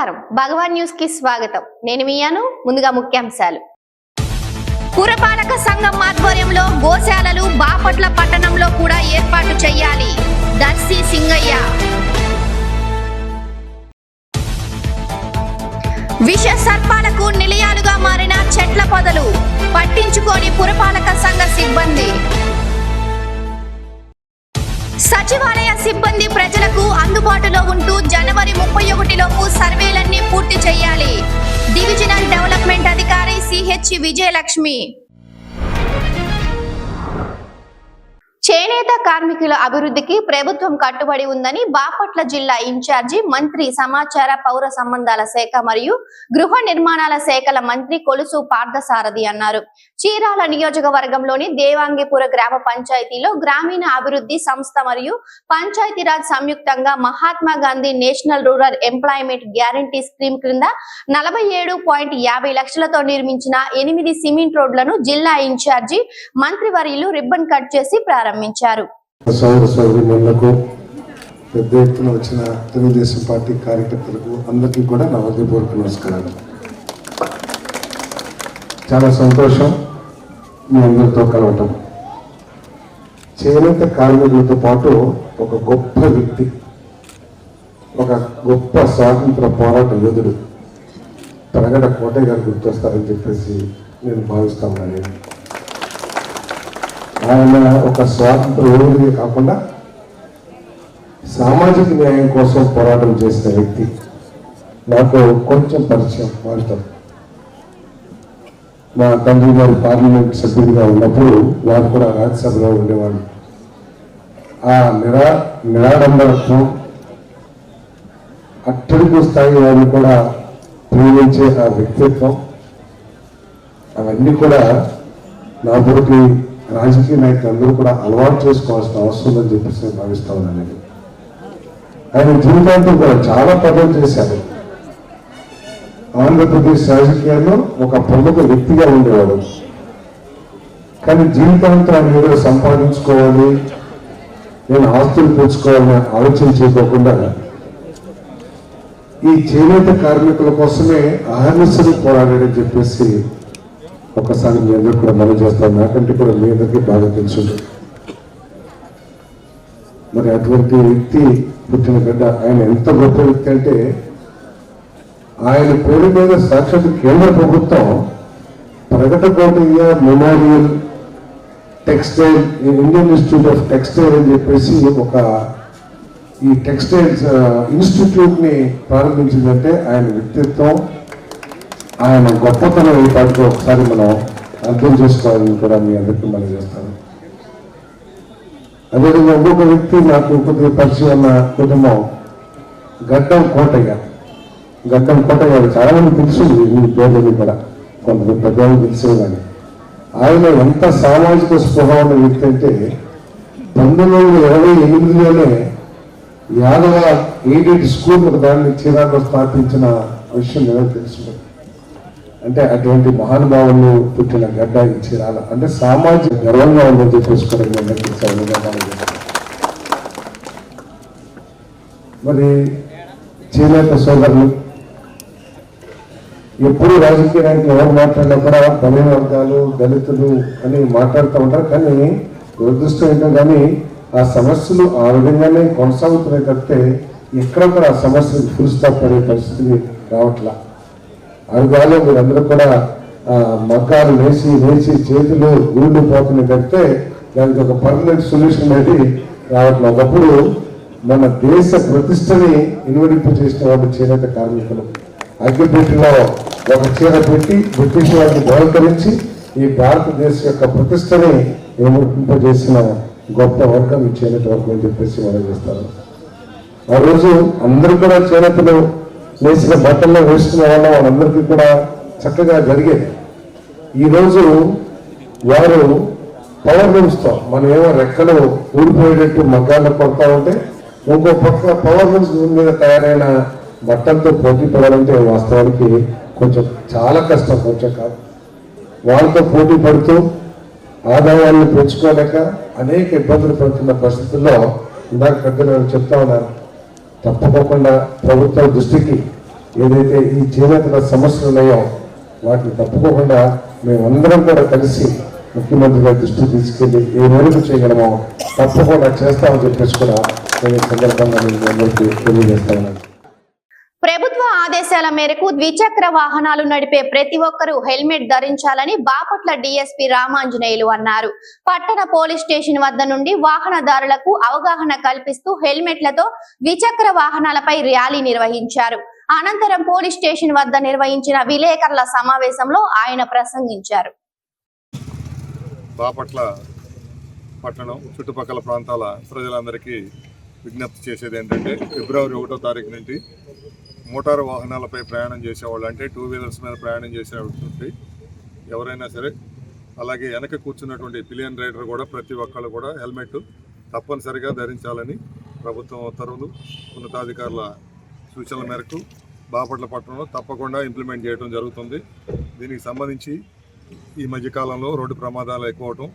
నమస్కారం. భగవాన్ న్యూస్కి స్వాగతం. నేను మీయాను ముందుగా ముఖ్యాంశాలు. పురపాలక సంఘం ఆధ్వర్యంలో గోశాలలు బాపట్ల పట్టణంలో కూడా ఏర్పాటు చేయాలి. దర్శి సింగయ్య. విష సర్పాలకు నిలయాలుగా మారిన చెట్ల పొదలు పట్టించుకోని పురపాలక సంఘ సిబ్బంది. సచివాలయ సిబ్బంది ప్రజలకు అందుబాటులో ఉంటూ జనవరి ముప్పై ఒకటిలోపు సర్వేలన్నీ పూర్తి చేయాలి. డివిజనల్ డెవలప్మెంట్ అధికారి సిహెచ్ విజయలక్ష్మి. చేనేత కార్మికుల అభివృద్ధికి ప్రభుత్వం కట్టుబడి ఉందని బాపట్ల జిల్లా ఇన్ఛార్జి మంత్రి సమాచార పౌర సంబంధాల శాఖ మరియు గృహ నిర్మాణాల శాఖల మంత్రి కొలుసు పార్థసారథి అన్నారు. చీరాల నియోజకవర్గంలోని దేవాంగిపుర గ్రామ పంచాయతీలో గ్రామీణ అభివృద్ధి సంస్థ మరియు పంచాయతీరాజ్ సంయుక్తంగా Mahatma Gandhi national rural employment guarantee scheme క్రింద నలభై ఏడు పాయింట్ యాభై లక్షలతో నిర్మించిన ఎనిమిది సిమెంట్ రోడ్లను జిల్లా ఇన్ఛార్జి మంత్రివర్యులు రిబ్బన్ కట్ చేసి ప్రారంభించారు. ప్రారంభించారు. పెద్ద ఎత్తున వచ్చిన తెలుగుదేశం పార్టీ కార్యకర్తలకు అందరికీ కూడా నా హృదయపూర్వక నమస్కారాలు. చాలా సంతోషం మీ అందరితో కలవటం. చేనేత కార్మికులతో పాటు ఒక గొప్ప వ్యక్తి ఒక గొప్ప స్వాతంత్ర పోరాట యోధుడు. ప్రగడ కోటయ్య గారు గుర్తొస్తారని చెప్పేసి నేను భావిస్తాను ఉన్నాను. ఆయన ఒక స్వాతంత్ర యోధుడిగా కాకుండా సామాజిక న్యాయం కోసం పోరాటం చేసిన వ్యక్తి. నాకు కొంచెం పరిచయం వాళ్ళతో మా తండ్రి గారు పార్లమెంట్ సభ్యుడిగా ఉన్నప్పుడు వారు కూడా రాజ్యసభలో ఉండేవాళ్ళు. ఆ నిరా నిరాడంబరత్వం అట్టడుగు స్థాయి వారిని కూడా ప్రేమించే ఆ వ్యక్తిత్వం అవన్నీ కూడా నా తోటి రాజకీయ నాయకులందరూ కూడా అలవాటు చేసుకోవాల్సిన అవసరం ఉందని చెప్పేసి నేను భావిస్తా ఉన్నాను ఆయన జీవితాంతం కూడా చాలా పదవులు చేశారు. ఆంధ్రప్రదేశ్ రాజకీయాల్లో ఒక ప్రముఖ వ్యక్తిగా ఉండేవాడు. కానీ జీవితాంతం ఆయన ఏదో సంపాదించుకోవాలి? నేను ఆస్తులు పెంచుకోవాలని ఆలోచన చేయకోకుండా ఈ చేనేత కార్మికుల కోసమే అహర్నిశలు పోరాడాడని చెప్పేసి ఒకసారి మీ అందరికి కూడా మనం చేస్తాం. నాకంటే కూడా మీ అందరికీ బాగా తెలుసు. మరి అటువంటి వ్యక్తి పుట్టిన గడ్డ ఆయన ఎంత గొప్ప వ్యక్తి అంటే ఆయన పేరు మీద సాక్షాత్ కేంద్ర ప్రభుత్వం Pragada Kotaiah memorial textile Indian institute of textile అని చెప్పేసి ఒక ఈ టెక్స్టైల్స్ ఇన్స్టిట్యూట్ని ప్రారంభించిందంటే ఆయన వ్యక్తిత్వం. ఆయన గొప్పతనం ఈ పాటికి ఒకసారి మనం అర్థం చేసుకోవాలని కూడా మీ అందరికీ మనం చేస్తాను. అదేవిధంగా ఇంకొక వ్యక్తి నాకు కొద్దిగా పరిచయం ఉన్న కుటుంబం గడ్డం కోటయ్య. గడ్డం కోటయ్య గారు చాలా మంది తెలిసింది మీ పేర్లని కూడా. కొంతమంది పెద్దవాళ్ళు తెలుసు కానీ. ఆయన ఎంత సామాజిక స్పృహ ఉన్న వ్యక్తి అంటే పంతొమ్మిది వందల ఇరవై ఎనిమిదిలోనే యాదవ ఎయిడెడ్ స్కూల్ ఒక దాన్ని చీరాల్లో స్థాపించిన విషయం ఏదో తెలుసు అంటే అటువంటి మహానుభావులు పుట్టిన గడ్డ ఈ చీరాల. అంటే సామాజిక గర్వంగా ఉందని చెప్పేసుకోవడం మరి చేనేత సోదరులు ఎప్పుడు రాజకీయానికి ఎవరు మాట్లాడినా కూడా వర్గాలు దళితులు అని మాట్లాడుతూ ఉంటారు. కానీ దురదృష్టం ఏంటో కానీ ఆ సమస్యలు ఆ విధంగానే కొనసాగుతున్నాయి తప్పితే ఎక్కడ కూడా ఆ సమస్యలు ఫుల్ స్టాప్ పడే పరిస్థితి రావట్లా. అరుగాలో మీరందరూ కూడా మగ్గాలు వేసి వేసి చేతులు గూళ్ళు పోతున్నాయి తప్పితే దానికి ఒక పర్మనెంట్ సొల్యూషన్ అనేది రావట్లేదు. ఒకప్పుడు మన దేశ ప్రతిష్టని ఇన్వడింపు చేసిన వాళ్ళు చేనేత కార్మికులు. అగ్గిపెట్టిలో ఒక చీర పెట్టి బ్రిటిష్ వారిని బహుకరించి ఈ భారతదేశం యొక్క ప్రతిష్టని ఇన్వడింపజేసిన గొప్ప వర్గం ఈ చేనేత వర్గం అని చెప్పేసి మనం చేస్తారు ఆ రోజు అందరూ కూడా చేనేతలు వేసిన బట్టల్లో వేసుకున్న వల్ల వాళ్ళందరికీ కూడా చక్కగా జరిగేది. ఈరోజు వారు పవర్ లూమ్స్తో మనం ఏమో రెక్కలు ఊడిపోయేటట్టు మగ్గాల్లో కొడతా ఉంటే ఇంకో పక్క పవర్ లూమ్స్ మీద తయారైన బట్టలతో పోటీ పడాలంటే వాస్తవానికి కొంచెం చాలా కష్టం కొంచెం కాదు. వాళ్ళతో పోటీ పడుతూ ఆదాయాన్ని పెంచుకోలేక అనేక ఇబ్బందులు పడుతున్న పరిస్థితుల్లో ఇందాక పెద్దలు చెప్తా ఉన్నారు. తప్పకుండా ప్రభుత్వ దృష్టికి ఏదైతే ఈ చేనేతల సమస్యలు ఉన్నాయో వాటిని తప్పుకోకుండా మేమందరం కూడా కలిసి ముఖ్యమంత్రి గారి దృష్టికి తీసుకెళ్ళి ఏ మేరకు చేయగలమో తప్పకుండా చేస్తామని చెప్పేసి కూడా నేను సందర్భంగా నేను అందరికీ తెలియజేస్తాను ప్రభుత్వ ఆదేశాల మేరకు ద్విచక్ర వాహనాలు నడిపే ప్రతి ఒక్కరూ హెల్మెట్ ధరించాలని బాపట్ల డీఎస్పీ రామాంజనేయులు అన్నారు. పట్టణ పోలీస్ స్టేషన్ వద్ద నుండి వాహనదారులకు అవగాహన కల్పిస్తూ హెల్మెట్లతో ద్విచక్ర వాహనాలపై ర్యాలీ నిర్వహించారు. అనంతరం పోలీస్ స్టేషన్ వద్ద నిర్వహించిన విలేకరుల సమావేశంలో ఆయన ప్రసంగించారు. బాపట్ల పట్టణం చుట్టుపక్కల ప్రాంతాల ప్రజలందరికీ విజ్ఞప్తి చేసేది ఏంటంటే ఫిబ్రవరి ఒకటో తారీఖు నుండి మోటారు వాహనాలపై ప్రయాణం చేసేవాళ్ళు అంటే టూ వీలర్స్ మీద ప్రయాణం చేసేటువంటి ఎవరైనా సరే అలాగే వెనక కూర్చున్నటువంటి పిలియన్ రైడర్ కూడా ప్రతి ఒక్కళ్ళు కూడా హెల్మెట్ తప్పనిసరిగా ధరించాలని ప్రభుత్వం ఉత్తర్వులు ఉన్నతాధికారుల సూచనల మేరకు బాపట్ల పట్టణంలో తప్పకుండా ఇంప్లిమెంట్ చేయడం జరుగుతుంది. దీనికి సంబంధించి ఈ మధ్యకాలంలో రోడ్డు ప్రమాదాలు ఎక్కువ అవటం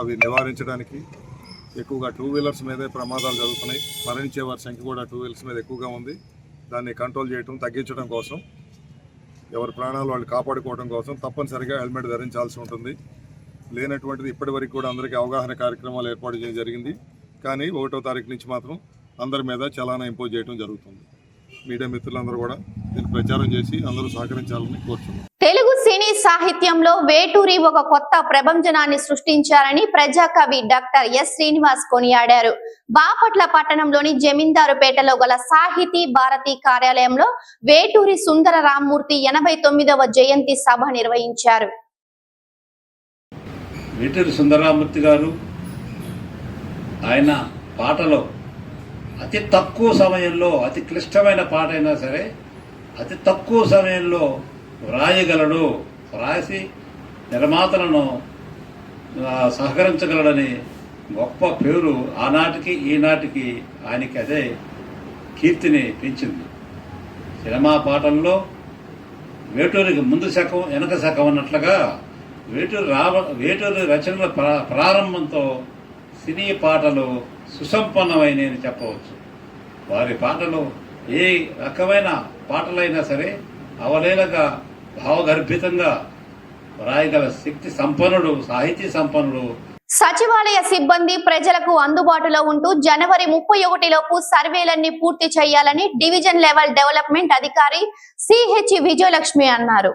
అవి నివారించడానికి ఎక్కువగా టూ వీలర్స్ మీదే ప్రమాదాలు జరుగుతున్నాయి. మరణించే వారి సంఖ్య కూడా టూ వీలర్స్ మీద ఎక్కువగా ఉంది. దాన్ని కంట్రోల్ చేయటం తగ్గించడం కోసం ఎవరి ప్రాణాలు వాళ్ళు కాపాడుకోవడం కోసం తప్పనిసరిగా హెల్మెట్ ధరించాల్సి ఉంటుంది. లేనటువంటిది ఇప్పటివరకు కూడా అందరికీ అవగాహన కార్యక్రమాలు ఏర్పాటు చేయడం జరిగింది. కానీ ఒకటో తారీఖు నుంచి మాత్రం అందరి మీద చలానా ఇంపోజ్ చేయడం జరుగుతుంది. మీడియా మిత్రులందరూ కూడా దీన్ని ప్రచారం చేసి అందరూ సహకరించాలని కోరుతున్నాం సాహిత్యంలో వేటూరి ఒక కొత్త ప్రభంజనాన్ని సృష్టించారని ప్రజాకవి డాక్టర్ ఎస్ శ్రీనివాస్ కొనియాడారు. బాపట్ల పట్టణంలోని జమీందారుపేటలో గల సాహితీ భారతి కార్యాలయంలో వేటూరి సుందర రామ్మూర్తి ఎనభై తొమ్మిదవ జయంతి సభ నిర్వహించారు. వేటూరి సుందరరామూర్తి గారు ఆయన పాటలో అతి తక్కువ సమయంలో అతి క్లిష్టమైన పాట అయినా సరే అతి తక్కువ సమయంలో వ్రాయగలడు. వ్రాసి నిర్మాతలను సహకరించగలడని గొప్ప పేరు ఆనాటికి ఈనాటికి ఆయనకి అదే కీర్తిని పెంచింది. సినిమా పాటల్లో వేటూరికి ముందు శకం వెనక శకం అన్నట్లుగా వేటూరు రావ వేటూరి రచనల ప్రా- ప్రారంభంతో సినీ పాటలు సుసంపన్నమైనవి చెప్పవచ్చు. వారి పాటలు ఏ రకమైన పాటలైనా సరే అవలేలగా భావగర్భితంగా రాయగల శక్తి సంపన్నుడు సాహితీ సంపన్నుడు. సచివాలయ సిబ్బంది ప్రజలకు అందుబాటులో ఉంటూ జనవరి ముప్పై ఒకటిలోపు సర్వేలన్నీ పూర్తి చేయాలని డివిజన్ లెవెల్ డెవలప్మెంట్ అధికారి సిహెచ్ విజయలక్ష్మి అన్నారు.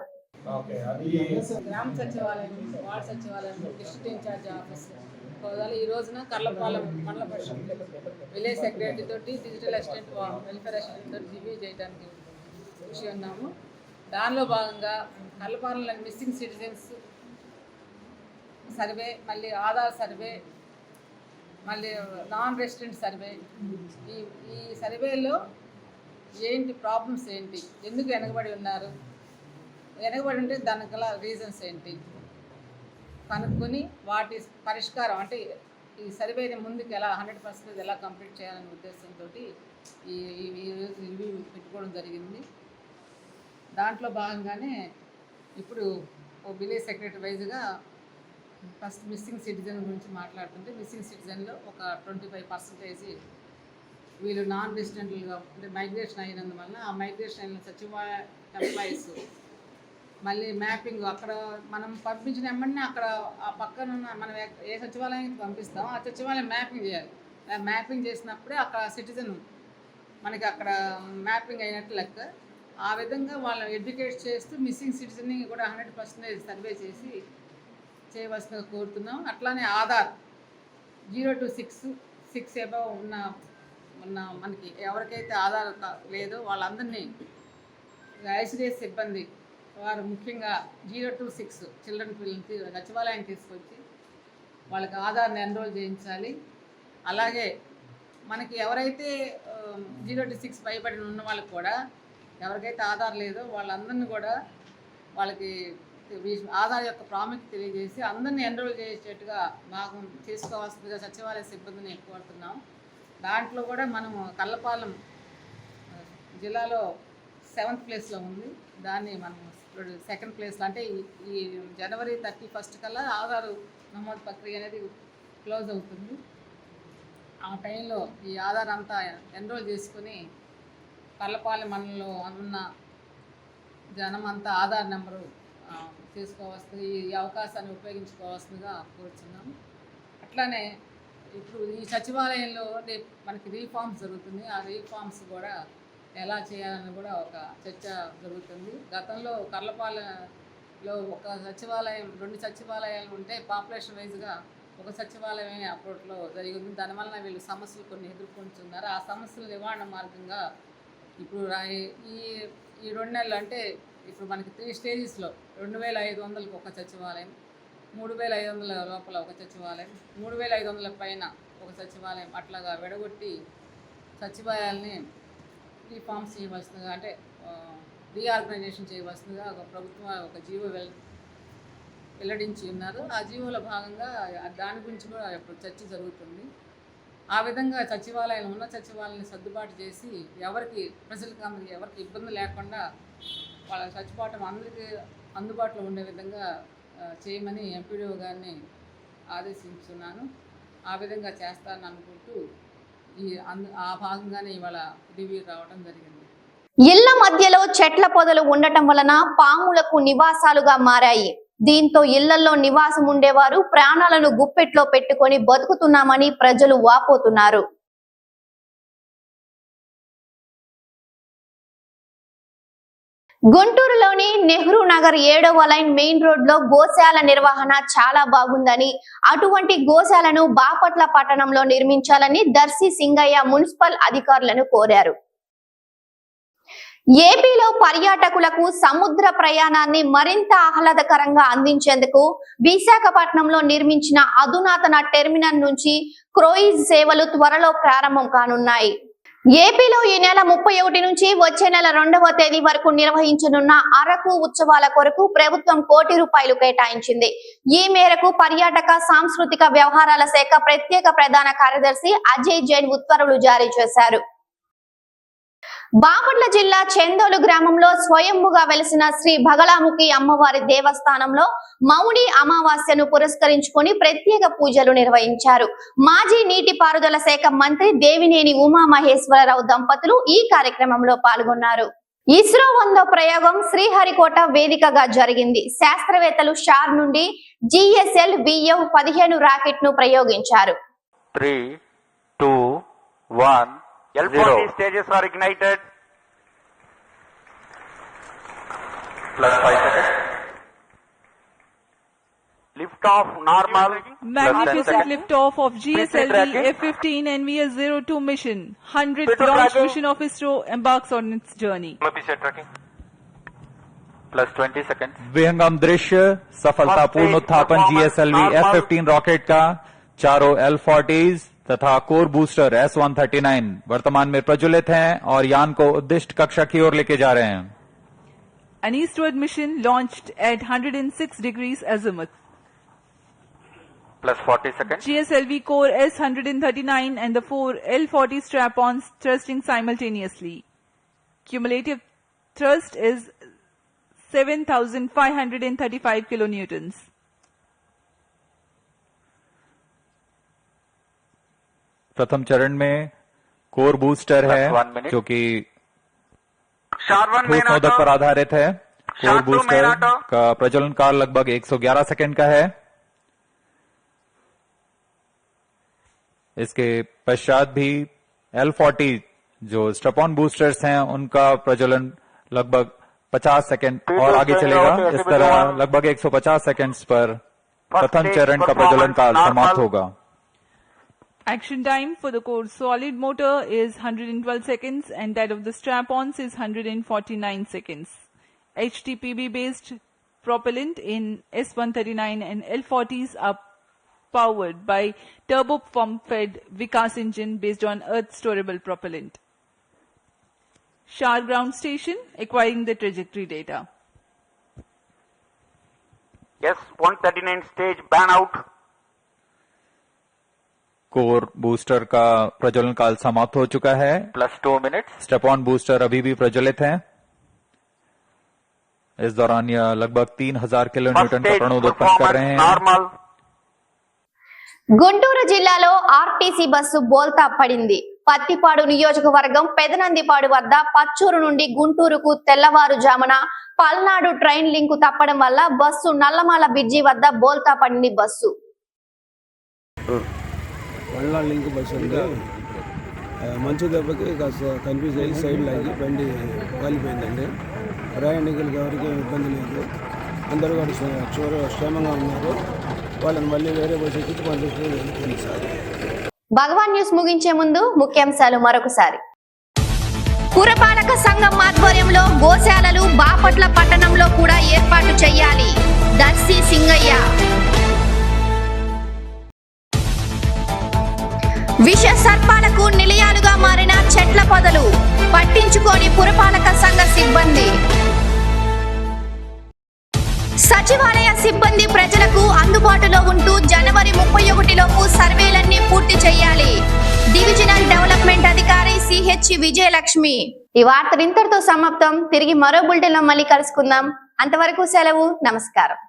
గ్రామ సచివాలయం వార్డు సచివాలయం డిస్ట్రిక్ట్ ఇన్ఛార్జ్ ఆఫీస్. హోదాలో ఈ రోజున కర్లపాలెం మండల పరిషత్ విలేజ్ సెక్రటరీ తోటి డిజిటల్ అసిస్టెంట్ వెల్ఫేర్ అసిస్టెంట్ తోటి రివ్యూ చేయడానికి కృషి ఉన్నాము దానిలో భాగంగా కర్లపాలెంలో మిస్సింగ్ సిటిజన్స్ సర్వే మళ్ళీ ఆధార్ సర్వే మళ్ళీ నాన్ రెసిడెంట్ సర్వే ఈ ఈ సర్వేలో ఏంటి ప్రాబ్లమ్స్ ఏంటి? ఎందుకు వెనకబడి ఉన్నారు? వెనకబడి ఉంటే దానికి గల రీజన్స్ ఏంటి? కనుక్కొని వాటి పరిష్కారం అంటే ఈ సర్వేని ముందుకు ఎలా హండ్రెడ్ పర్సెంట్ ఎలా కంప్లీట్ చేయాలనే ఉద్దేశంతో ఈ ఈ- రివ్యూ పెట్టుకోవడం జరిగింది. దాంట్లో భాగంగానే ఇప్పుడు ఓ విలేజ్ సెక్రటరీ వైజ్గా ఫస్ట్ మిస్సింగ్ సిటిజన్ గురించి మాట్లాడుతుంటే మిస్సింగ్ సిటిజన్లో ఒక ట్వంటీ ఫైవ్ పర్సెంటేజ్ వీళ్ళు నాన్ రెసిడెంట్లుగా అంటే మైగ్రేషన్ అయినందువల్ల ఆ మైగ్రేషన్ అయిన సచివాలయ ఎంప్లాయీస్ మళ్ళీ మ్యాపింగ్ అక్కడ మనం పంపించిన వెంబడినే అక్కడ ఆ పక్కన ఉన్న మనం ఏ- సచివాలయానికి పంపిస్తాం ఆ సచివాలయం మ్యాపింగ్ చేయాలి. మ్యాపింగ్ చేసినప్పుడే అక్కడ సిటిజన్ మనకి అక్కడ మ్యాపింగ్ అయినట్టు లెక్క ఆ విధంగా వాళ్ళని ఎడ్యుకేట్ చేస్తూ మిస్సింగ్ సిటిజన్ని కూడా హండ్రెడ్ పర్సెంటేజ్ సర్వే చేసి చేయవలసిందిగా కోరుతున్నాం అట్లానే Aadhaar zero to six six above ఉన్న ఉన్న మనకి ఎవరికైతే ఆధార్ లేదో వాళ్ళందరినీ ఐసిడిఎస్ సిబ్బంది వారు ముఖ్యంగా జీరో టు సిక్స్ చిల్డ్రన్ పిల్లలకి సచివాలయం తీసుకొచ్చి వాళ్ళకి ఆధార్ని ఎన్రోల్ చేయించాలి. అలాగే మనకి ఎవరైతే జీరో టు సిక్స్ భయపడిన ఉన్న వాళ్ళకి కూడా ఎవరికైతే ఆధార్ లేదో వాళ్ళందరినీ కూడా వాళ్ళకి ఆధార్ యొక్క ప్రాముఖ్యత తెలియజేసి అందరినీ ఎన్రోల్ చేసేటట్టుగా భాగం తీసుకోవాల్సిందిగా సచివాలయ సిబ్బందిని కోరుతున్నాం. దాంట్లో కూడా మనము కల్లపాలెం జిల్లాలో సెవెంత్ ప్లేస్లో ఉంది. దాన్ని మనం ఇప్పుడు సెకండ్ ప్లేస్లో అంటే ఈ ఈ జనవరి థర్టీ ఫస్ట్ కల్లా ఆధార్ నమోదు ప్రక్రియ అనేది క్లోజ్ అవుతుంది. ఆ టైంలో ఈ ఆధార్ అంతా ఎన్రోల్ చేసుకుని కర్లపాలెం మండలంలో ఉన్న జనం ఆధార్ నెంబరు ఆ, తీసుకోవాల్సింది ఈ అవకాశాన్ని ఉపయోగించుకోవాల్సిందిగా కోరుచున్నాం. అట్లానే ఇప్పుడు ఈ సచివాలయంలో మనకి రీఫార్మ్స్ జరుగుతుంది. ఆ రీఫార్మ్స్ కూడా ఎలా చేయాలని కూడా ఒక చర్చ జరుగుతుంది. గతంలో కర్లపాలెంలో ఒక సచివాలయం రెండు సచివాలయాలు ఉంటే పాపులేషన్ వైజ్గా ఒక సచివాలయమే అప్రోట్లో జరిగింది. దానివల్ల వీళ్ళు సమస్యలు కొన్ని ఎదుర్కొంటున్నారు. ఆ సమస్యల నివారణ మార్గంగా ఇప్పుడు ఈ ఈ రెండు నెలలు అంటే ఇప్పుడు మనకి త్రీ స్టేజెస్లో రెండు వేల ఐదు వందలకు ఒక సచివాలయం మూడు వేల ఐదు వందల లోపల ఒక సచివాలయం మూడు వేల ఐదు వందల పైన ఒక సచివాలయం అట్లాగా విడగొట్టి సచివాలయాల్ని రీఫార్మ్స్ చేయవలసిందిగా అంటే రీఆర్గనైజేషన్ చేయవలసిందిగా ఒక ప్రభుత్వం ఒక జీవో వెల్ వెల్లడించి ఉన్నారు. ఆ జీవోలో భాగంగా దాని గురించి కూడా ఇప్పుడు చర్చ జరుగుతుంది. ఆ విధంగా సచివాలయం ఉన్న సచివాలయాన్ని సర్దుబాటు చేసి ఎవరికి ప్రజలకు అందరికి ఎవరికి ఇబ్బంది లేకుండా వాళ్ళ సచిపాఠం అందరికీ అందుబాటులో ఉండే విధంగా చేయమని ఎంపీడీఓ గారిని ఆదేశించున్నాను. ఆ విధంగా చేస్తానని అనుకుంటూ ఈ ఆ భాగంగానే ఇవాళ రివ్యూ రావడం జరిగింది. ఇళ్ళ మధ్యలో చెట్ల పొదలు ఉండటం వలన పాములకు నివాసాలుగా మారాయి. దీంతో ఇళ్ళలో నివాసం ఉండేవారు ప్రాణాలను గుప్పెట్లో పెట్టుకొని బతుకుతున్నామని ప్రజలు వాపోతున్నారు. గుంటూరులోని నెహ్రూ నగర్ ఏడవ లైన్ మెయిన్ రోడ్లో గోశాల నిర్వహణ చాలా బాగుందని అటువంటి గోశాలను బాపట్ల పట్టణంలో నిర్మించాలని దర్శి సింగయ్య మున్సిపల్ అధికారులను కోరారు. ఏపీలో పర్యాటకులకు సముద్ర ప్రయాణాన్ని మరింత ఆహ్లాదకరంగా అందించేందుకు విశాఖపట్నంలో నిర్మించిన అధునాతన టెర్మినల్ నుంచి క్రోయిజ్ సేవలు త్వరలో ప్రారంభం కానున్నాయి. ఏపీలో ఈ నెల ముప్పై ఒకటి నుంచి వచ్చే నెల రెండవ తేదీ వరకు నిర్వహించనున్న అరకు ఉత్సవాల కొరకు ప్రభుత్వం కోటి రూపాయలు కేటాయించింది. ఈ మేరకు పర్యాటక సాంస్కృతిక వ్యవహారాల శాఖ ప్రత్యేక ప్రధాన కార్యదర్శి అజయ్ జైన్ ఉత్తర్వులు జారీ చేశారు. బాపట్ల జిల్లా చెందోలు గ్రామంలో స్వయంభుగా వెలిసిన శ్రీ భగలాముఖి అమ్మవారి దేవస్థానంలో మౌని అమావాస్యను పురస్కరించుకుని ప్రత్యేక పూజలు నిర్వహించారు. మాజీ నీటిపారుదల శాఖ మంత్రి దేవినేని ఉమామహేశ్వరరావు దంపతులు ఈ కార్యక్రమంలో పాల్గొన్నారు. ఇస్రో వందో ప్రయోగం శ్రీహరికోట వేదికగా జరిగింది. శాస్త్రవేత్తలు షార్ నుండి జిఎస్ఎల్ విఎఫ్ పదిహేను రాకెట్ను ప్రయోగించారు. Three two one. L40 zero. stages are ignited. Plus five seconds. Lift off normal. Magnificent 10 seconds. liftoff of GSLV tracking. F-15 NVS-02 mission. 100th launch tracking. mission of ISRO embarks on its journey. Plus twenty seconds. विहंगम दृश्य सफलतापूर्ण उत्थापन GSLV. F fifteen rocket का चारों L forties तथा core booster S one thirty nine वर्तमान में प्रज्वलित हैं और यान को उद्दिष्ट कक्षा की ओर लेके जा रहे हैं An eastward mission launched at 106 degrees azimuth. Plus forty seconds. GSLV core S-139 and the four L-40 strap-ons thrusting simultaneously. Cumulative thrust is 7,535 kilonewtons. प्रथम चरण में कोर बूस्टर है जो कि ठोस नोदक पर आधारित है कोर बूस्टर का प्रज्वलन काल लगभग 111 सेकंड का है। इसके पश्चात भी एल फोर्टी जो स्टपॉन बूस्टर्स हैं उनका प्रज्वलन लगभग 50 सेकंड और आगे चलेगा। इस तरह. लगभग 150 सेकंड्स पर प्रथम चरण का प्रज्वलन काल समाप्त होगा। Action time for the core solid motor is 112 seconds and that of the strap-ons is 149 seconds. HTPB based propellant in S139 and L40s are powered by turbo pump fed Vikas engine based on earth storable propellant. Shar ground station acquiring the trajectory data. Yes, 139 stage ban out. Core booster का प्रज्वलन काल समाप्त हो चुका है Plus two minutes. Strapon booster अभी भी प्रज्वलित हैं इस दौरान यह लगभग 3000 किलो First न्यूटन का stage प्रणोद उत्पन्न कर रहे performance हैं normal. గుంటూరు జిల్లాలో ఆర్టీసీ బస్సు బోల్తా పడింది పత్తిపాడు నియోజకవర్గం పెదనందిపాడు వద్ద పచ్చూరు నుండి గుంటూరుకు తెల్లవారుజామున పల్నాడు ట్రైన్ లింకు తప్పడం వల్ల బస్సు నల్లమాల బ్రిడ్జి వద్ద బోల్తా పడింది బస్సు మళ్ళా లింక్ బస్సు ఉంటే మంచు దెబ్బకి కాస్త కన్ఫ్యూజ్ అయ్యి సైడ్ లాగి బండి కాలిపోయిందండి. ప్రయాణికులకి ఎవరికి ఇబ్బంది లేదు. అందరూ కూడా క్షే- క్షేమంగా ఉన్నారు. వాళ్ళని మళ్ళీ వేరే బస్సు ఎక్కించి పంపిస్తుంది సార్. భగవాన్ న్యూస్ ముగించే ముందు ముఖ్యాంశాలు మరొకసారి. పురపాలక సంఘం ఆధ్వర్యంలో గోశాలలు బాపట్ల పట్టణంలో కూడా ఏర్పాటు చేయాలి దర్శి సింగయ్య. విష సర్పాలకు నిలయాలుగా మారిన చెట్ల పొదలు పట్టించుకోని పురపాలక సంఘ సిబ్బంది. సచివాలయ సిబ్బంది ప్రజలకు అందుబాటులో ఉంటూ జనవరి ముప్పై ఒకటిలోపు సర్వేలన్నీ పూర్తి చేయాలి. డివిజనల్ డెవలప్మెంట్ అధికారి సిహెచ్ విజయలక్ష్మి. ఈ వార్త ఇంతటితో సమాప్తం. తిరిగి మరో బులెటిన్లో మళ్ళీ కలుసుకుందాం. అంతవరకు సెలవు. నమస్కారం.